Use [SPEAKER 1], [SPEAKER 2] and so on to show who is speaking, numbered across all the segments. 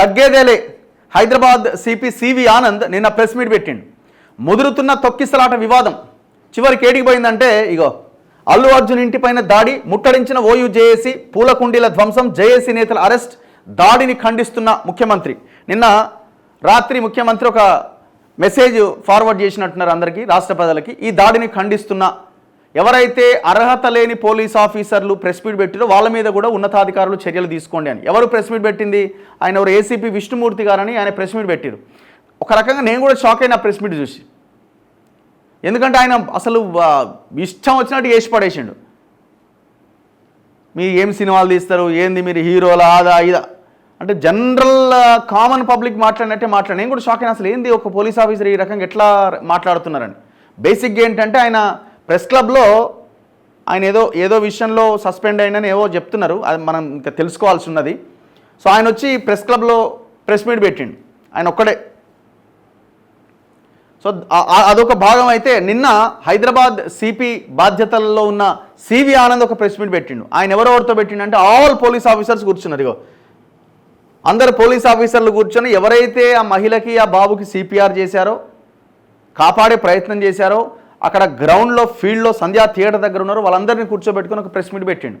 [SPEAKER 1] తగ్గేదేలే. Hyderabad CP CV Anand నిన్న press meet పెట్టిండు. ముదురుతున్న తొక్కిసలాట వివాదం. చివరికి ఏడికి పోయిందంటే ఇగో అల్లు అర్జున్ ఇంటిపైన దాడి ముట్టడించిన ఓయూ జేఏసీ పూలకుండీల ధ్వంసం జేఏసీ నేతల అరెస్ట్ దాడిని ఖండిస్తున్న ముఖ్యమంత్రి. నిన్న రాత్రి ముఖ్యమంత్రి ఒక మెసేజ్ ఫార్వర్డ్ చేసినట్టున్నారు అందరికీ రాష్ట్ర ప్రజలకి. ఈ దాడిని ఖండిస్తున్న ఎవరైతే అర్హత లేని పోలీస్ ఆఫీసర్లు ప్రెస్ మీట్ పెట్టారో వాళ్ళ మీద కూడా ఉన్నతాధికారులు చర్యలు తీసుకోండి అని. ఎవరు ప్రెస్ మీట్ పెట్టింది? ఆయన ఎవరు ఏసీపీ విష్ణుమూర్తి గారని ఆయన ప్రెస్ మీట్ పెట్టారు. ఒక రకంగా నేను కూడా షాక్ అయిన ప్రెస్ మీట్ చూసి. ఎందుకంటే ఆయన అసలు ఇష్టం వచ్చినట్టు వేసి పడేసిండు. మీ ఏం సినిమాలు తీస్తారు? ఏంది మీరు హీరోలా ఆదా ఇదా? అంటే జనరల్ కామన్ పబ్లిక్ మాట్లాడినట్టే మాట్లాడి. నేను కూడా షాక్ అయినా అసలు ఏంది ఒక పోలీస్ ఆఫీసర్ ఈ రకంగా ఎట్లా మాట్లాడుతున్నారని. బేసిక్గా ఏంటంటే ఆయన ప్రెస్ క్లబ్లో ఆయన ఏదో ఏదో విషయంలో సస్పెండ్ అయినని ఏవో చెప్తున్నారు. అది మనం ఇంకా తెలుసుకోవాల్సి ఉన్నది సో ఆయన వచ్చి ప్రెస్ క్లబ్లో ప్రెస్ మీట్ పెట్టిండు. ఆయన ఒక్కడే. సో అదొక భాగం అయితే నిన్న హైదరాబాద్ సిపి బాధ్యతల్లో ఉన్న సివి ఆనంద్ ఒక ప్రెస్ మీట్ పెట్టిండు. ఆయన ఎవరెవరితో పెట్టిండు అంటే ఆల్ పోలీస్ ఆఫీసర్స్ కూర్చున్నారు. ఇగో అందరు పోలీస్ ఆఫీసర్లు కూర్చొని ఎవరైతే ఆ మహిళకి ఆ బాబుకి సిపిఆర్ చేశారో కాపాడే ప్రయత్నం చేశారో అక్కడ గ్రౌండ్లో ఫీల్డ్లో సంధ్యా థియేటర్ దగ్గర ఉన్నారు. వాళ్ళందరినీ కూర్చోబెట్టుకుని ఒక ప్రెస్ మీట్ పెట్టిండు.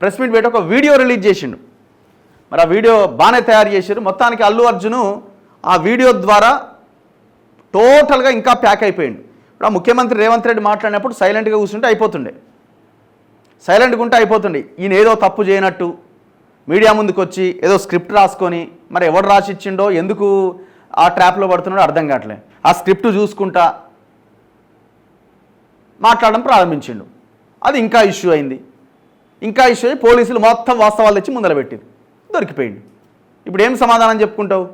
[SPEAKER 1] ప్రెస్ మీట్ పెట్టి ఒక వీడియో రిలీజ్ చేసిండు. మరి ఆ వీడియో బాగానే తయారు చేశారు. మొత్తానికి అల్లు అర్జును ఆ వీడియో ద్వారా టోటల్గా ఇంకా ప్యాక్ అయిపోయిండు. ఇప్పుడు ఆ ముఖ్యమంత్రి రేవంత్ రెడ్డి మాట్లాడినప్పుడు సైలెంట్గా కూర్చుంటే అయిపోతుండే. సైలెంట్గా ఉంటే అయిపోతుండే. ఈయన ఏదో తప్పు చేయనట్టు మీడియా ముందుకు వచ్చి ఏదో స్క్రిప్ట్ రాసుకొని మరి ఎవడు రాసిచ్చిండో ఎందుకు ఆ ట్రాప్లో పడుతున్నాడో అర్థం కావట్లే. ఆ స్క్రిప్ట్ చూసుకుంటా మాట్లాడడం ప్రారంభించిండు. అది ఇంకా ఇష్యూ అయింది. ఇంకా ఇష్యూ అయ్యి పోలీసులు మొత్తం వాస్తవాలు తెచ్చి ముందర పెట్టింది దొరికిపోయిండు. ఇప్పుడు ఏం సమాధానం చెప్పుకుంటావు?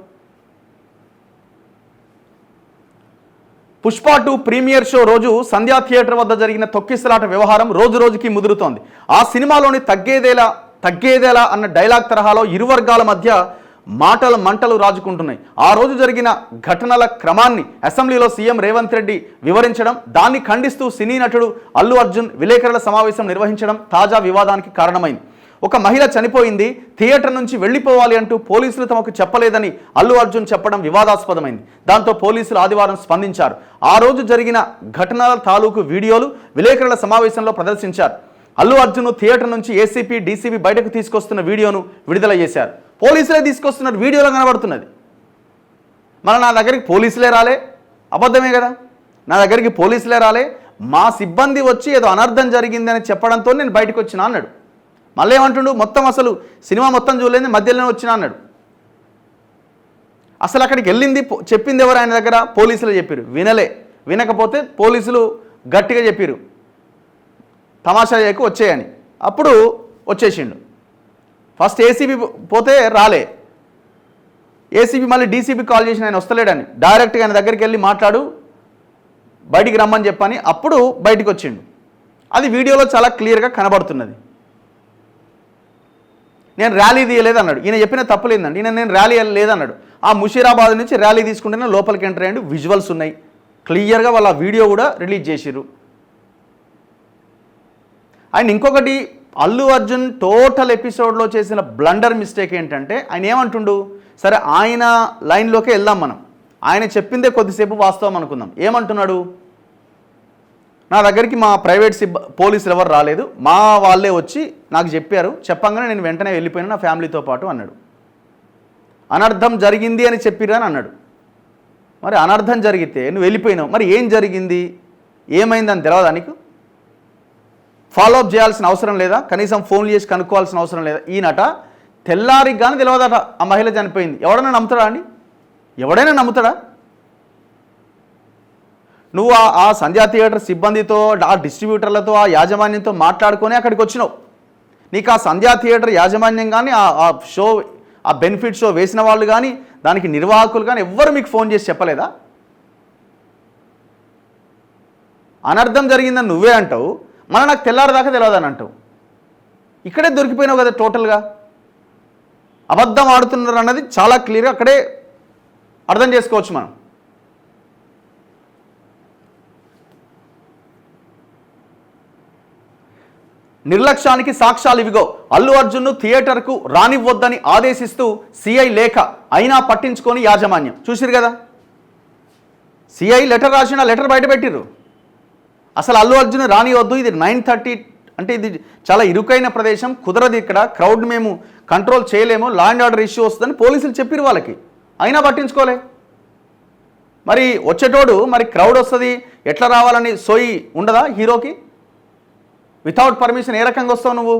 [SPEAKER 1] పుష్ప టూ ప్రీమియర్ షో రోజు సంధ్యా థియేటర్ వద్ద జరిగిన తొక్కిసలాట వ్యవహారం రోజు రోజుకి ముదురుతోంది. ఆ సినిమాలోని తగ్గేదేలా తగ్గేదేలా అన్న డైలాగ్ తరహాలో ఇరు వర్గాల మధ్య మాటలు మంటలు రాజుకుంటున్నాయి. ఆ రోజు జరిగిన ఘటనల క్రమాన్ని అసెంబ్లీలో సీఎం రేవంత్ రెడ్డి వివరించడం దాన్ని ఖండిస్తూ సినీ నటుడు అల్లు అర్జున్ విలేకరుల సమావేశం నిర్వహించడం తాజా వివాదానికి కారణమైంది. ఒక మహిళ చనిపోయింది థియేటర్ నుంచి వెళ్ళిపోవాలి అంటూ పోలీసులు తమకు చెప్పలేదని అల్లు అర్జున్ చెప్పడం వివాదాస్పదమైంది. దాంతో పోలీసులు ఆదివారం స్పందించారు. ఆ రోజు జరిగిన ఘటనల తాలూకు వీడియోలు విలేకరుల సమావేశంలో ప్రదర్శించారు. అల్లు అర్జున్ థియేటర్ నుంచి ఏసీపీ డీసీపీ బయటకు తీసుకొస్తున్న వీడియోను విడుదల చేశారు. పోలీసులే తీసుకొస్తున్నారు. వీడియోలో కనబడుతున్నది. మళ్ళీ నా దగ్గరికి పోలీసులే రాలే. అబద్ధమే కదా. నా దగ్గరికి పోలీసులే రాలే. మా సిబ్బంది వచ్చి ఏదో అనర్థం జరిగిందని చెప్పడంతో నేను బయటకు వచ్చిన అన్నాడు. మళ్ళీ ఏమంటుండు? మొత్తం అసలు సినిమా మొత్తం చూడలేదు మధ్యలోనే వచ్చిన అన్నాడు. అసలు అక్కడికి వెళ్ళింది చెప్పింది ఎవరు ఆయన దగ్గర? పోలీసులు చెప్పారు వినలే. వినకపోతే పోలీసులు గట్టిగా చెప్పారు తమాషా చేయకు వచ్చేయని. అప్పుడు వచ్చేసిండు. ఫస్ట్ ఏసీబీ పోతే రాలే. ఏసీబీ మళ్ళీ డీసీబీ కాల్ చేసిన ఆయన వస్తలేడని. డైరెక్ట్గా ఆయన దగ్గరికి వెళ్ళి మాట్లాడు బయటికి రమ్మని చెప్పని అప్పుడు బయటికి వచ్చిండు. అది వీడియోలో చాలా క్లియర్గా కనబడుతున్నది. నేను ర్యాలీ తీయలేదు అన్నాడు ఈయన చెప్పిన తప్పలేదండి ఈయన నేను ర్యాలీ లేదన్నాడు. ఆ ముషీరాబాద్ నుంచి ర్యాలీ తీసుకుంటేనే లోపలికి ఎంటర్ అయ్యండి. విజువల్స్ ఉన్నాయి. క్లియర్గా వాళ్ళ వీడియో కూడా రిలీజ్ చేసిర్రు. అండ్ ఇంకొకటి అల్లు అర్జున్ టోటల్ ఎపిసోడ్లో చేసిన బ్లండర్ మిస్టేక్ ఏంటంటే ఆయన ఏమంటుండు? సరే ఆయన లైన్లోకే వెళ్దాం మనం. ఆయన చెప్పిందే కొద్దిసేపు వాస్తవం అనుకుందాం. ఏమంటున్నాడు? నా దగ్గరికి మా ప్రైవేట్ సిబ్బ పోలీసులు ఎవరు రాలేదు. మా వాళ్ళే వచ్చి నాకు చెప్పారు. చెప్పంగానే నేను వెంటనే వెళ్ళిపోయినా నా ఫ్యామిలీతో పాటు అన్నాడు. అనర్థం జరిగింది అని చెప్పిరా అని అన్నాడు. మరి అనర్థం జరిగితే నువ్వు వెళ్ళిపోయినావు. మరి ఏం జరిగింది? ఏమైందని తెలియదా నీకు? ఫాలో అప్ చేయాల్సిన అవసరం లేదా? కనీసం ఫోన్లు చేసి కనుక్కోవాల్సిన అవసరం లేదా? ఈయనట తెల్లారికి కానీ తెలియదట ఆ మహిళ చనిపోయింది. ఎవడైనా నమ్ముతాడా అండి? ఎవడైనా నమ్ముతాడా? నువ్వు ఆ- ఆ సంధ్యా థియేటర్ సిబ్బందితో ఆ డిస్ట్రిబ్యూటర్లతో ఆ యాజమాన్యంతో మాట్లాడుకొని అక్కడికి వచ్చినావు. నీకు ఆ సంధ్యా థియేటర్ యాజమాన్యం కానీ ఆ ఆ షో ఆ బెనిఫిట్ షో వేసిన వాళ్ళు కానీ దానికి నిర్వాహకులు కానీ ఎవ్వరు మీకు ఫోన్ చేసి చెప్పలేదా? అనర్థం జరిగిందని నువ్వే అంటావు. మన నాకు తెల్లారదాకా తెలియదని అంటావు ఇక్కడే దొరికిపోయినావు కదా టోటల్గా. అబద్ధం ఆడుతున్నారు అన్నది చాలా క్లియర్గా అక్కడే అర్థం చేసుకోవచ్చు మనం. నిర్లక్ష్యానికి సాక్ష్యాలు ఇవిగో. అల్లు అర్జున్ను థియేటర్కు రానివ్వొద్దని ఆదేశిస్తూ సిఐ లేఖ అయినా పట్టించుకొని యాజమాన్యం. చూసిరు కదా? సిఐ లెటర్ రాసిన లెటర్ బయట పెట్టిర్రు. అసలు అల్లు అర్జున్ రానివద్దు ఇది నైన్ థర్టీ అంటే ఇది చాలా ఇరుకైన ప్రదేశం కుదరదు ఇక్కడ క్రౌడ్ మేము కంట్రోల్ చేయలేము లా అండ్ ఆర్డర్ ఇష్యూ వస్తుందని పోలీసులు చెప్పిరు వాళ్ళకి. అయినా పట్టించుకోలే. మరి వచ్చేటోడు మరి క్రౌడ్ వస్తుంది ఎట్లా రావాలని సోయి ఉండదా హీరోకి? వితౌట్ పర్మిషన్ ఏ రకంగా వస్తావు నువ్వు?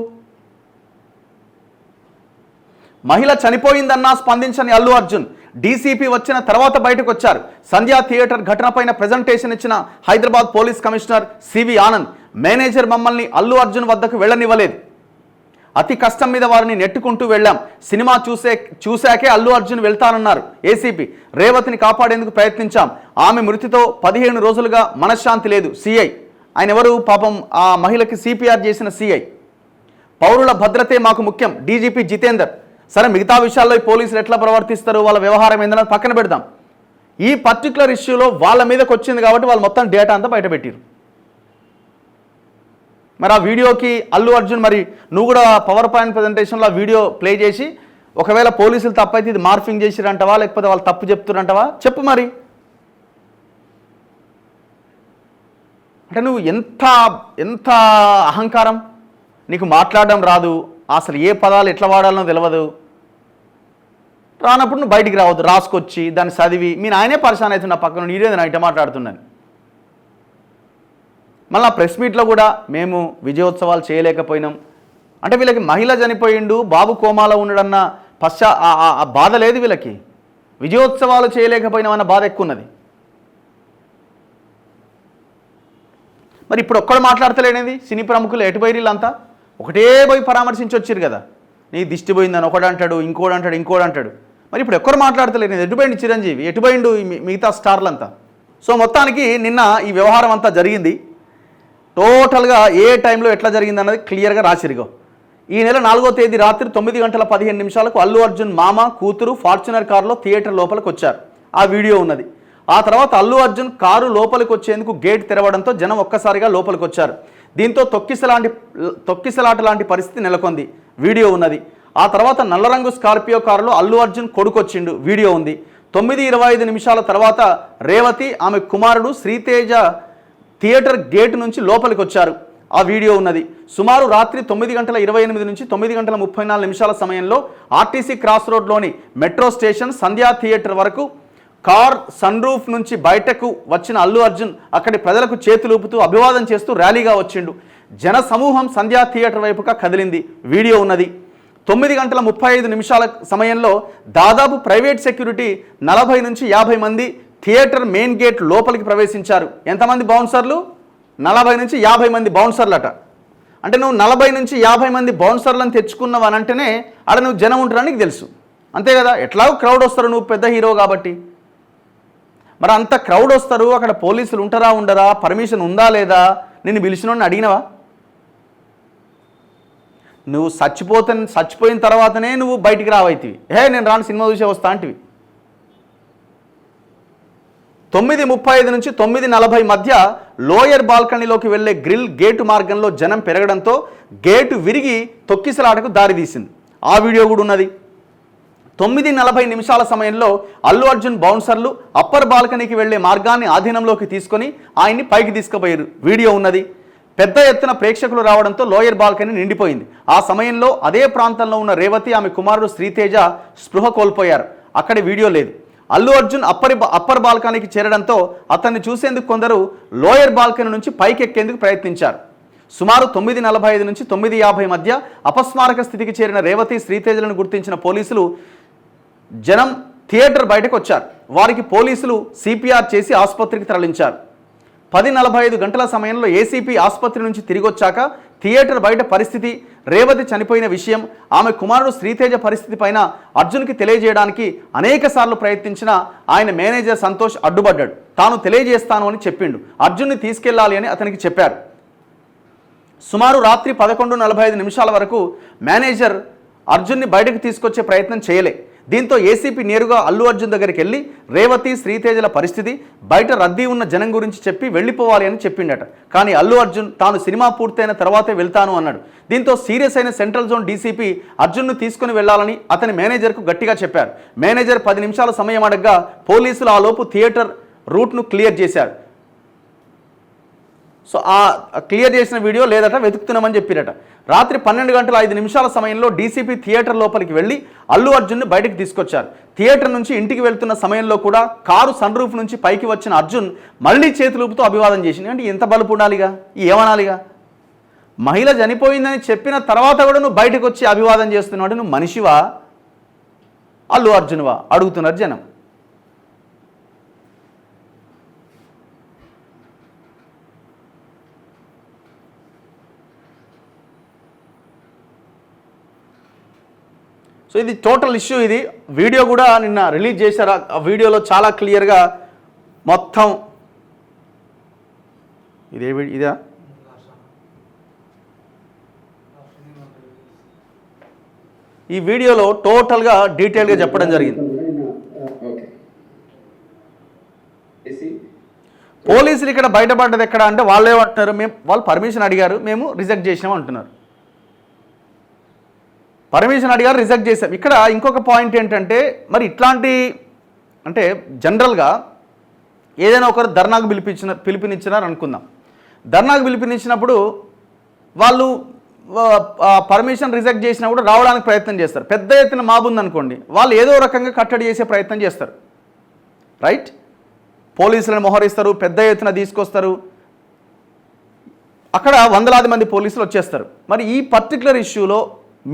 [SPEAKER 1] మహిళ చనిపోయిందన్నా స్పందించని అల్లు అర్జున్. డీసీపీ వచ్చిన తర్వాత బయటకు వచ్చారు. సంధ్యా థియేటర్ ఘటనపైన ప్రజెంటేషన్ ఇచ్చిన Hyderabad police commissioner C V Anand manager మమ్మల్ని అల్లు అర్జున్ వద్దకు వెళ్ళనివ్వలేదు. అతి కష్టం మీద వారిని నెట్టుకుంటూ వెళ్ళాం. సినిమా చూసే చూశాకే అల్లు అర్జున్ వెళ్తానన్నారు ఏసీపీ. రేవతిని కాపాడేందుకు ప్రయత్నించాం. ఆమె మృతితో పదిహేను రోజులుగా మనశ్శాంతి లేదు. సిఐ ఆయన ఎవరు? పాపం ఆ మహిళకి సిపిఆర్ చేసిన సిఐ పౌరుల భద్రతే మాకు ముఖ్యం. డీజీపీ జితేందర్. సరే మిగతా విషయాల్లో పోలీసులు ఎట్లా ప్రవర్తిస్తారు? వాళ్ళ వ్యవహారం ఏందన్నది పక్కన పెడదాం. ఈ పర్టికులర్ ఇష్యూలో వాళ్ళ మీదకి వచ్చింది కాబట్టి వాళ్ళు మొత్తం డేటా అంతా బయటపెట్టారు మరి ఆ వీడియోకి అల్లు అర్జున్ మరి నువ్వు కూడా పవర్ పాయింట్ ప్రజెంటేషన్లో ఆ వీడియో ప్లే చేసి ఒకవేళ పోలీసులు తప్పైతే ఇది మార్ఫింగ్ చేసిరంటవా లేకపోతే వాళ్ళు తప్పు చెప్తురంటవా చెప్పు మరి. అంటే నువ్వు ఎంత ఎంత అహంకారం? నీకు మాట్లాడడం రాదు. అసలు ఏ పదాలు ఎట్లా వాడాలనో తెలియదు రానప్పుడు నువ్వు బయటికి రావద్దు రాసుకొచ్చి దాన్ని చదివి. మీ నాయనే పరిశాన్ అవుతున్నా పక్కన నీరేది నా ఇట మాట్లాడుతున్నాను మళ్ళీ ప్రెస్ మీట్లో కూడా మేము విజయోత్సవాలు చేయలేకపోయినాం. అంటే వీళ్ళకి మహిళ చనిపోయిండు బాబు కోమాలో ఉండడన్న పశ్చా ఆ- బాధ లేదు వీళ్ళకి. విజయోత్సవాలు చేయలేకపోయినామన్న బాధ ఎక్కువ ఉన్నది మరి ఇప్పుడు ఒక్కడు మాట్లాడతలేనేది సినీ ప్రముఖులు ఎటు ఒకటే పోయి పరామర్శించి వచ్చారు కదా. నీ దిష్టి పోయిందని ఒకడు అంటాడు ఇంకోడు అంటాడు ఇంకోడు అంటాడు. మరి ఇప్పుడు ఎక్కరు మాట్లాడతలేదు నేను. ఎటుపోయింది చిరంజీవి? ఎటుపోయిండు మిగతా స్టార్లంతా? సో మొత్తానికి నిన్న ఈ వ్యవహారం అంతా జరిగింది. టోటల్గా ఏ టైంలో ఎట్లా జరిగింది అన్నది క్లియర్గా రాసిరుగో ఈ నెల నాలుగో తేదీ రాత్రి తొమ్మిది గంటల పదిహేను నిమిషాలకు అల్లు అర్జున్ మామ కూతురు ఫార్చునర్ కారులో థియేటర్ లోపలికి వచ్చారు ఆ వీడియో ఉన్నది. ఆ తర్వాత అల్లు అర్జున్ కారు లోపలికి వచ్చేందుకు గేట్ తెరవడంతో జనం ఒక్కసారిగా లోపలికి వచ్చారు దీంతో తొక్కిసలాంటి తొక్కిసలాట లాంటి పరిస్థితి నెలకొంది. వీడియో ఉన్నది. ఆ తర్వాత నల్లరంగు స్కార్పియో కారులో అల్లు అర్జున్ కొడుకొచ్చిండు. వీడియో ఉంది. తొమ్మిది ఇరవై ఐదు నిమిషాల తర్వాత రేవతి ఆమె కుమారుడు శ్రీతేజ థియేటర్ గేట్ నుంచి లోపలికి వచ్చారు ఆ వీడియో ఉన్నది. సుమారు రాత్రి తొమ్మిది గంటల ఇరవై ఎనిమిది నుంచి తొమ్మిది గంటల ముప్పై నాలుగు నిమిషాల సమయంలో ఆర్టీసీ క్రాస్ రోడ్లోని మెట్రో స్టేషన్ సంధ్యా థియేటర్ వరకు కార్ సన్ రూఫ్ నుంచి బయటకు వచ్చిన అల్లు అర్జున్ అక్కడి ప్రజలకు చేతులూపుతూ అభివాదం చేస్తూ ర్యాలీగా వచ్చిండు. జన సమూహం సంధ్యా థియేటర్ వైపుగా కదిలింది. వీడియో ఉన్నది. తొమ్మిది గంటల ముప్పై ఐదు నిమిషాల సమయంలో దాదాపు ప్రైవేట్ సెక్యూరిటీ నలభై నుంచి యాభై మంది థియేటర్ మెయిన్ గేట్ లోపలికి ప్రవేశించారు. ఎంతమంది బౌన్సర్లు? నలభై నుంచి యాభై మంది బౌన్సర్లట. అంటే నువ్వు నలభై నుంచి యాభై మంది బౌన్సర్లను తెచ్చుకున్నావు అని అంటేనే ఆడ నువ్వు జనం ఉంటారని నీకు తెలుసు. అంతే కదా? ఎట్లాగో క్రౌడ్ వస్తారు నువ్వు పెద్ద హీరో కాబట్టి. మరి అంత క్రౌడ్ వస్తారు అక్కడ పోలీసులు ఉంటారా ఉండరా పర్మిషన్ ఉందా లేదా? నిన్ను పిలిచినోడిని అడిగినవా? నువ్వు చచ్చిపోతే చచ్చిపోయిన తర్వాతనే నువ్వు బయటికి రావైతివి. హే నేను రాను సినిమా చూసే వస్తా అంటివి. తొమ్మిది ముప్పై ఐదు నుంచి తొమ్మిది నలభై మధ్య లోయర్ బాల్కనీలోకి వెళ్ళే గ్రిల్ గేటు మార్గంలో జనం పెరగడంతో గేటు విరిగి తొక్కిసలాటకు దారితీసింది. ఆ వీడియో కూడా ఉన్నది. తొమ్మిది నలభై నిమిషాల సమయంలో అల్లు అర్జున్ బౌన్సర్లు అప్పర్ బాల్కనీకి వెళ్ళే మార్గాన్ని ఆధీనంలోకి తీసుకొని ఆయన్ని పైకి తీసుకుపోయారు. వీడియో ఉన్నది. పెద్ద ఎత్తున ప్రేక్షకులు రావడంతో లోయర్ బాల్కనీ నిండిపోయింది. ఆ సమయంలో అదే ప్రాంతంలో ఉన్న రేవతి ఆమె కుమారుడు శ్రీతేజ స్పృహ కోల్పోయారు. అక్కడ వీడియో లేదు. అల్లు అర్జున్ అప్పరి అప్పర్ బాల్కనీకి చేరడంతో అతన్ని చూసేందుకు కొందరు లోయర్ బాల్కనీ నుంచి పైకి ఎక్కేందుకు ప్రయత్నించారు. సుమారు తొమ్మిది నలభై ఐదు నుంచి తొమ్మిది యాభై మధ్య అపస్మారక స్థితికి చేరిన రేవతి శ్రీతేజలను గుర్తించిన పోలీసులు జనం థియేటర్ బయటకు వచ్చారు. వారికి పోలీసులు సిపిఆర్ చేసి ఆసుపత్రికి తరలించారు. పది నలభై ఐదు గంటల సమయంలో ఏసీపీ ఆసుపత్రి నుంచి తిరిగి వచ్చాక థియేటర్ బయట పరిస్థితి రేవతి చనిపోయిన విషయం ఆమె కుమారుడు శ్రీతేజ పరిస్థితి పైన అర్జున్కి తెలియజేయడానికి అనేక సార్లు ప్రయత్నించిన ఆయన మేనేజర్ సంతోష్ అడ్డుపడ్డాడు. తాను తెలియజేస్తాను అని చెప్పిండు. అర్జున్ని తీసుకెళ్ళాలి అని అతనికి చెప్పారు. సుమారు రాత్రి పదకొండు నలభై ఐదు నిమిషాల వరకు మేనేజర్ అర్జున్ని బయటకు తీసుకొచ్చే ప్రయత్నం చేయలే. దీంతో ఏసీపీ నేరుగా అల్లు అర్జున్ దగ్గరికి వెళ్ళి రేవతి శ్రీతేజల పరిస్థితి బయట రద్దీ ఉన్న జనం గురించి చెప్పి వెళ్ళిపోవాలి అని చెప్పిండట. కానీ అల్లు అర్జున్ తాను సినిమా పూర్తయిన తర్వాతే వెళ్తాను అన్నాడు. దీంతో సీరియస్ అయిన సెంట్రల్ జోన్ డీసీపీ అర్జున్ను తీసుకుని వెళ్ళాలని అతని మేనేజర్కు గట్టిగా చెప్పారు. మేనేజర్ పది నిమిషాల సమయం అడగ్గా పోలీసులు ఆ లోపు థియేటర్ రూట్ను క్లియర్ చేశారు. సో ఆ క్లియర్ చేసిన వీడియో లేదట వెతుకుతున్నామని చెప్పిరట. రాత్రి పన్నెండు గంటల ఐదు నిమిషాల సమయంలో డీసీపీ థియేటర్ లోపలికి వెళ్ళి అల్లు అర్జున్ని బయటకు తీసుకొచ్చారు. థియేటర్ నుంచి ఇంటికి వెళ్తున్న సమయంలో కూడా కారు సన్ రూఫ్ నుంచి పైకి వచ్చిన అర్జున్ మళ్ళీ చేతులూపుతో అభివాదం చేసింది. అంటే ఎంత బలుపు ఉండాలిగా? ఏమనాలిగా? మహిళ చనిపోయిందని చెప్పిన తర్వాత కూడా నువ్వు బయటకు వచ్చి అభివాదం చేస్తున్నాడు నువ్వు మనిషివా? అల్లు అర్జున్వా? అడుగుతున్నారు జనం. సో ఇది టోటల్ ఇష్యూ ఇది. వీడియో కూడా నిన్న రిలీజ్ చేశారు. ఆ వీడియోలో చాలా క్లియర్గా మొత్తం ఇదే ఇదా? ఈ వీడియోలో టోటల్గా డీటెయిల్గా చెప్పడం జరిగింది. పోలీసులు ఇక్కడ బయటపడ్డది ఎక్కడ అంటే వాళ్ళు ఏమంటున్నారు మేము వాళ్ళు పర్మిషన్ అడిగారు. మేము రిజెక్ట్ చేసినాం అంటున్నారు. పర్మిషన్ అడిగారు రిజెక్ట్ చేసాం ఇక్కడ ఇంకొక పాయింట్ ఏంటంటే మరి ఇట్లాంటి అంటే జనరల్గా ఏదైనా ఒకరు ధర్నాకు పిలిపించిన పిలుపునిచ్చినారు అనుకుందాం. ధర్నాకు పిలుపునిచ్చినప్పుడు వాళ్ళు పర్మిషన్ రిజెక్ట్ చేసినా కూడా రావడానికి ప్రయత్నం చేస్తారు. పెద్ద ఎత్తున మాబుందనుకోండి వాళ్ళు ఏదో రకంగా కట్టడి చేసే ప్రయత్నం చేస్తారు. రైట్ పోలీసులను మోహరిస్తారు పెద్ద ఎత్తున తీసుకొస్తారు. అక్కడ వందలాది మంది పోలీసులు వచ్చేస్తారు. మరి ఈ పర్టికులర్ ఇష్యూలో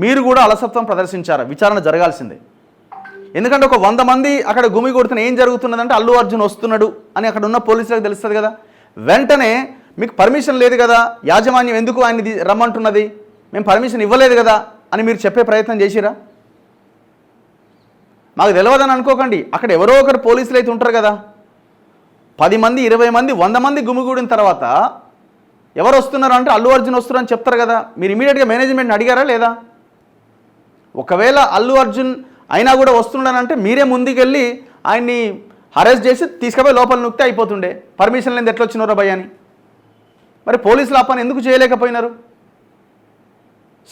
[SPEAKER 1] మీరు కూడా అలసత్వం ప్రదర్శించారా? విచారణ జరగాల్సిందే. ఎందుకంటే ఒక వంద మంది అక్కడ గుమి కొడుతున్న ఏం జరుగుతున్నదంటే అల్లు అర్జున్ వస్తున్నాడు అని అక్కడ ఉన్న పోలీసులకు తెలుస్తుంది కదా. వెంటనే మీకు పర్మిషన్ లేదు కదా యాజమాన్యం ఎందుకు ఆయన్ని రమ్మంటున్నది? మేము పర్మిషన్ ఇవ్వలేదు కదా అని మీరు చెప్పే ప్రయత్నం చేసిరా? మాకు తెలియదని అనుకోకండి. అక్కడ ఎవరో ఒకరు పోలీసులు అయితే ఉంటారు కదా. పది మంది ఇరవై మంది వంద మంది గుమిగూడిన తర్వాత ఎవరు వస్తున్నారు అంటే అల్లు అర్జున్ వస్తున్నారు అని చెప్తారు కదా. మీరు ఇమీడియట్గా మేనేజ్మెంట్ని అడిగారా లేదా? ఒకవేళ అల్లు అర్జున్ అయినా కూడా వస్తున్నాడనంటే మీరే ముందుకెళ్ళి ఆయన్ని అరెస్ట్ చేసి తీసుకుపోయి లోపల నొక్కితే అయిపోతుండే. పర్మిషన్ లేని ఎట్లా వచ్చినారో భయ అని. మరి పోలీసులు ఆ పని ఎందుకు చేయలేకపోయినారు?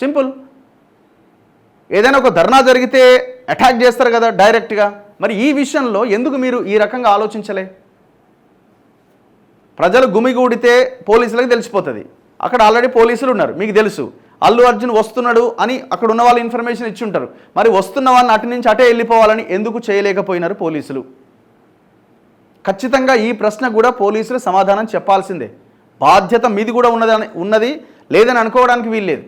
[SPEAKER 1] సింపుల్ ఏదైనా ఒక ధర్నా జరిగితే అటాక్ చేస్తారు కదా డైరెక్ట్గా మరి ఈ విషయంలో ఎందుకు మీరు ఈ రకంగా ఆలోచించలే? ప్రజలు గుమిగూడితే పోలీసులకు తెలిసిపోతుంది. అక్కడ ఆల్రెడీ పోలీసులు ఉన్నారు మీకు తెలుసు. అల్లు అర్జున్ వస్తున్నాడు అని అక్కడ ఉన్న వాళ్ళు ఇన్ఫర్మేషన్ ఇచ్చి ఉంటారు మరి వస్తున్న వాళ్ళని అటు నుంచి అటే వెళ్ళిపోవాలని ఎందుకు చేయలేకపోయినారు పోలీసులు? ఖచ్చితంగా ఈ ప్రశ్న కూడా పోలీసులు సమాధానం చెప్పాల్సిందే. బాధ్యత మీది కూడా ఉన్నదని ఉన్నది లేదని అనుకోవడానికి వీల్లేదు.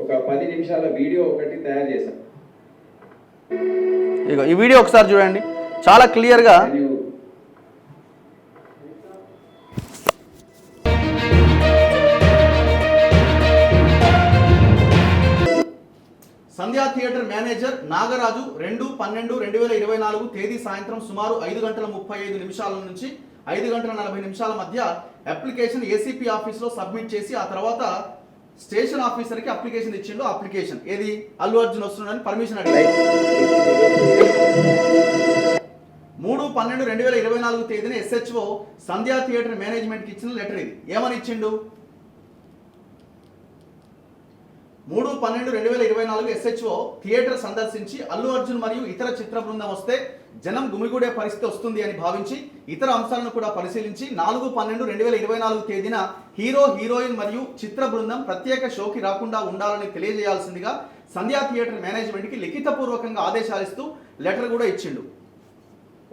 [SPEAKER 2] ఒక పది నిమిషాల వీడియో ఒకటి తయారు చేశాం.
[SPEAKER 1] ఇగో ఈ వీడియో ఒకసారి చూడండి. చాలా క్లియర్గా సంధ్యా థియేటర్ మేనేజర్ నాగరాజు రెండు పన్నెండు రెండు వేల ఇరవై నాలుగు తేదీ సాయంత్రం సుమారు ఐదు గంటల ముప్పై ఐదు నిమిషాల నుంచి ఐదు గంటల నలభై నిమిషాల మధ్య అప్లికేషన్ ఏసీపీ ఆఫీస్లో సబ్మిట్ చేసి ఆ తర్వాత స్టేషన్ ఆఫీసర్కి అప్లికేషన్ ఇచ్చిండు అప్లికేషన్. ఏది? అల్లు అర్జున్ వస్తున్నాడని పర్మిషన్ అడిగాడు. మూడు పన్నెండు రెండు వేల ఇరవై నాలుగు తేదీన ఎస్హెచ్ఓ సంధ్యా థియేటర్ మేనేజ్మెంట్కి ఇచ్చిన లెటర్ ఇది. ఏమని ఇచ్చిండు? మూడు పన్నెండు రెండు వేల ఇరవై నాలుగు ఎస్హెచ్ఓ థియేటర్ సందర్శించి అల్లు అర్జున్ మరియు ఇతర చిత్ర బృందం వస్తే జనం గుమిగూడే పరిస్థితి వస్తుంది అని భావించి ఇతర అంశాలను కూడా పరిశీలించి నాలుగు పన్నెండు రెండు వేల ఇరవై నాలుగు తేదీన హీరో హీరోయిన్ మరియు చిత్ర బృందం ప్రత్యేక షోకి రాకుండా ఉండాలని తెలియజేయాల్సిందిగా సంధ్యా థియేటర్ మేనేజ్మెంట్కి లిఖితపూర్వకంగా ఆదేశాలిస్తూ లెటర్ కూడా ఇచ్చిండు.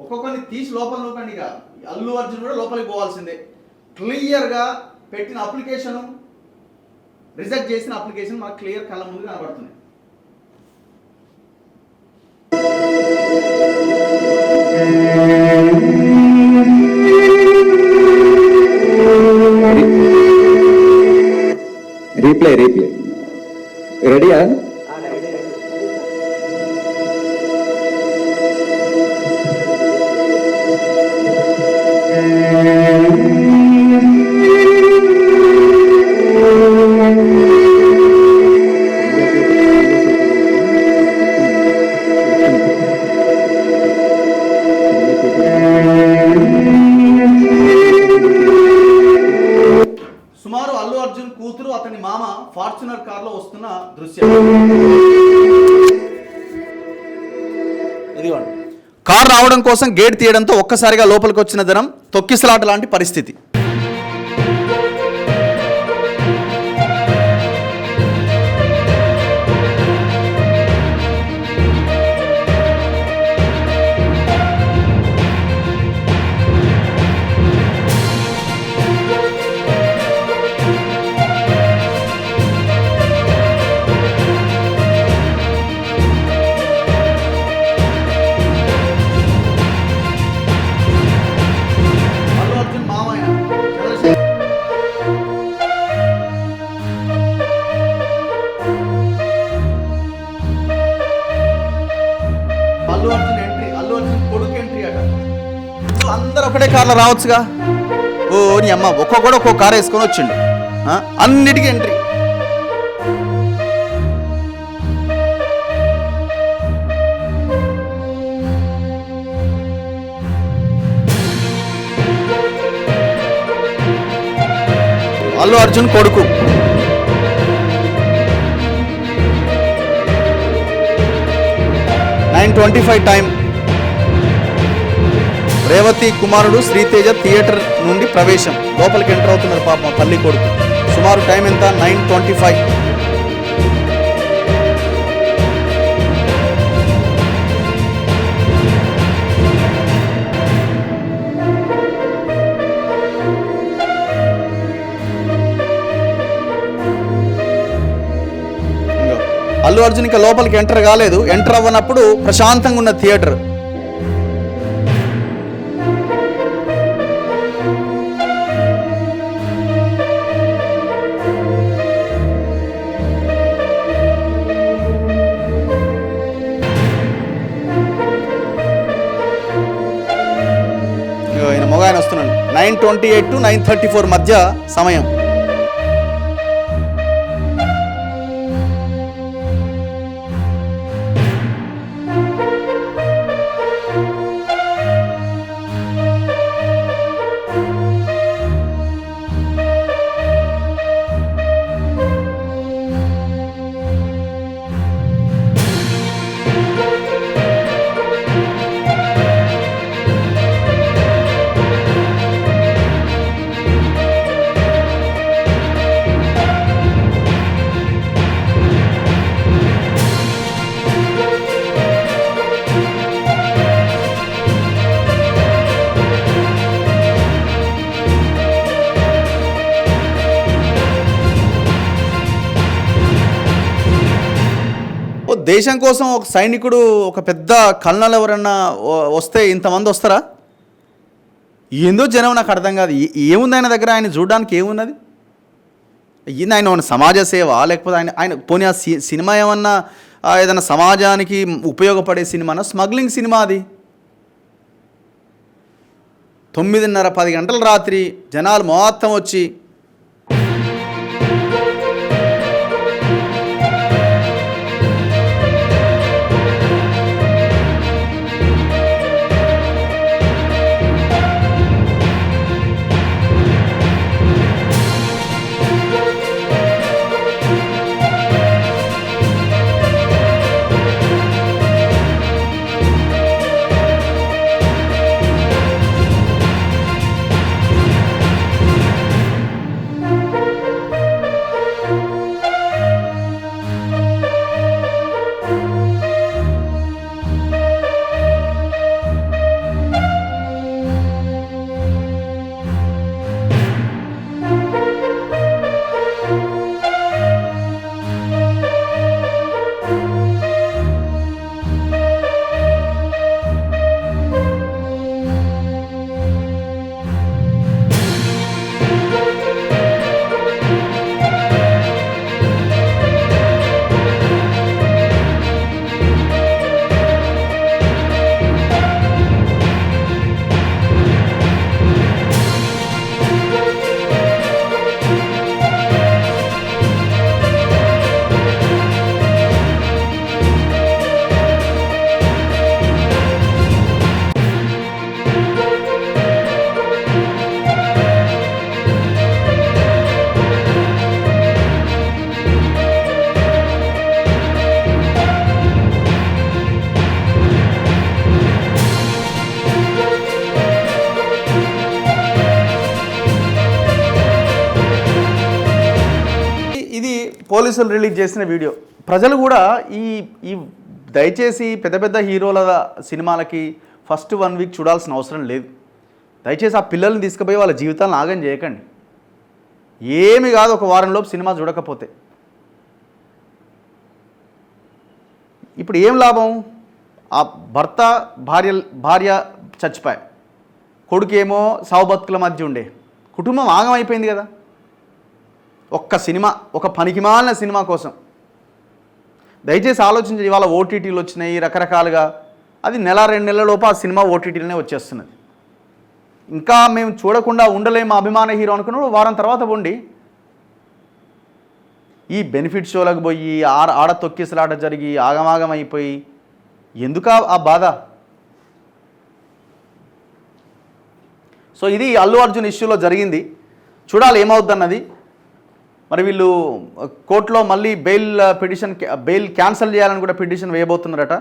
[SPEAKER 1] ఒక్కొక్కరిని తీసి లోపల నూకండి ఇక. అల్లు అర్జున్ కూడా లోపలికి పోవాల్సిందే. క్లియర్గా పెట్టిన అప్లికేషను రిజెక్ట్ చేసిన అప్లికేషన్ మాకు క్లియర్ కళ్ళ ముందు కనబడుతుంది.
[SPEAKER 2] రీప్లై రీప్లై రెడీయా
[SPEAKER 1] కోసం గేట్ తీయడంతో ఒక్కసారిగా లోపలికి వచ్చిన జనం తొక్కిసలాట లాంటి పరిస్థితి. కార్లో రావచ్చుగా? ఓ నీ అమ్మ ఒక్కొక్కడు ఒక్కొక్క కార్ వేసుకొని వచ్చిండు. అన్నిటికీ ఎంట్రీ. అల్లు అర్జున్ కొడుకు. Nine twenty five time Revathi కుమారుడు శ్రీతేజ థియేటర్ నుండి ప్రవేశం. లోపలికి ఎంటర్ అవుతున్నారు పాపం తల్లి కొడుకు. సుమారు టైం ఎంత? Nine twenty five. Allu Arjun ఇంకా లోపలికి ఎంటర్ కాలేదు. ఎంటర్ అవ్వనప్పుడు ప్రశాంతంగా ఉన్న theatre. Nine twenty eight to nine thirty four మధ్య సమయం. దేశం కోసం ఒక సైనికుడు ఒక పెద్ద కల్నలు ఎవరన్నా వస్తే ఇంతమంది వస్తారా? ఏందో జనం నాకు అర్థం కాదు. ఏముంది ఆయన దగ్గర? ఆయన చూడడానికి ఏమున్నది? ఈయన ఆయన సమాజ సేవ లేకపోతే ఆయన ఆయన పోనీ ఆ సి- సినిమా ఏమన్నా ఏదైనా సమాజానికి ఉపయోగపడే సినిమానా? స్మగ్లింగ్ సినిమా అది. తొమ్మిదిన్నర పది గంటల రాత్రి జనాలు మొత్తం వచ్చి పోలీసులు రిలీజ్ చేసిన వీడియో. ప్రజలు కూడా ఈ ఈ దయచేసి పెద్ద పెద్ద హీరోల సినిమాలకి ఫస్ట్ వన్ వీక్ చూడాల్సిన అవసరం లేదు. దయచేసి ఆ పిల్లల్ని తీసుకుపోయి వాళ్ళ జీవితాలను ఆగం చేయకండి. ఏమి కాదు ఒక వారంలోపు సినిమా చూడకపోతే. ఇప్పుడు ఏం లాభం? ఆ భర్త భార్య భార్య చచ్చిపోయి కొడుకేమో సావు బతుకుల మధ్య ఉండే. కుటుంబం ఆగమైపోయింది కదా. ఒక్క సినిమా ఒక పనికిమాలిన సినిమా కోసం. దయచేసి ఆలోచించి ఇవాళ ఓటీటీలు వచ్చినాయి రకరకాలుగా. అది నెల రెండు నెలల లోపు ఆ సినిమా ఓటీటీలోనే వచ్చేస్తున్నది. ఇంకా మేము చూడకుండా ఉండలేము అభిమాన హీరో అనుకున్నాడు వారం తర్వాత పోండి. ఈ బెనిఫిట్ షోలకు పోయి ఆడ ఆడ తొక్కిసలాట జరిగి ఆగమాగం అయిపోయి ఎందుకు ఆ- ఆ బాధ? సో ఇది అల్లు అర్జున్ ఇష్యూలో జరిగింది. చూడాలి ఏమవుద్దన్నది. మరి వీళ్ళు కోర్టులో మళ్ళీ బెయిల్ పిటిషన్ బెయిల్ క్యాన్సిల్ చేయాలని కూడా పిటిషన్ వేయబోతున్నారట.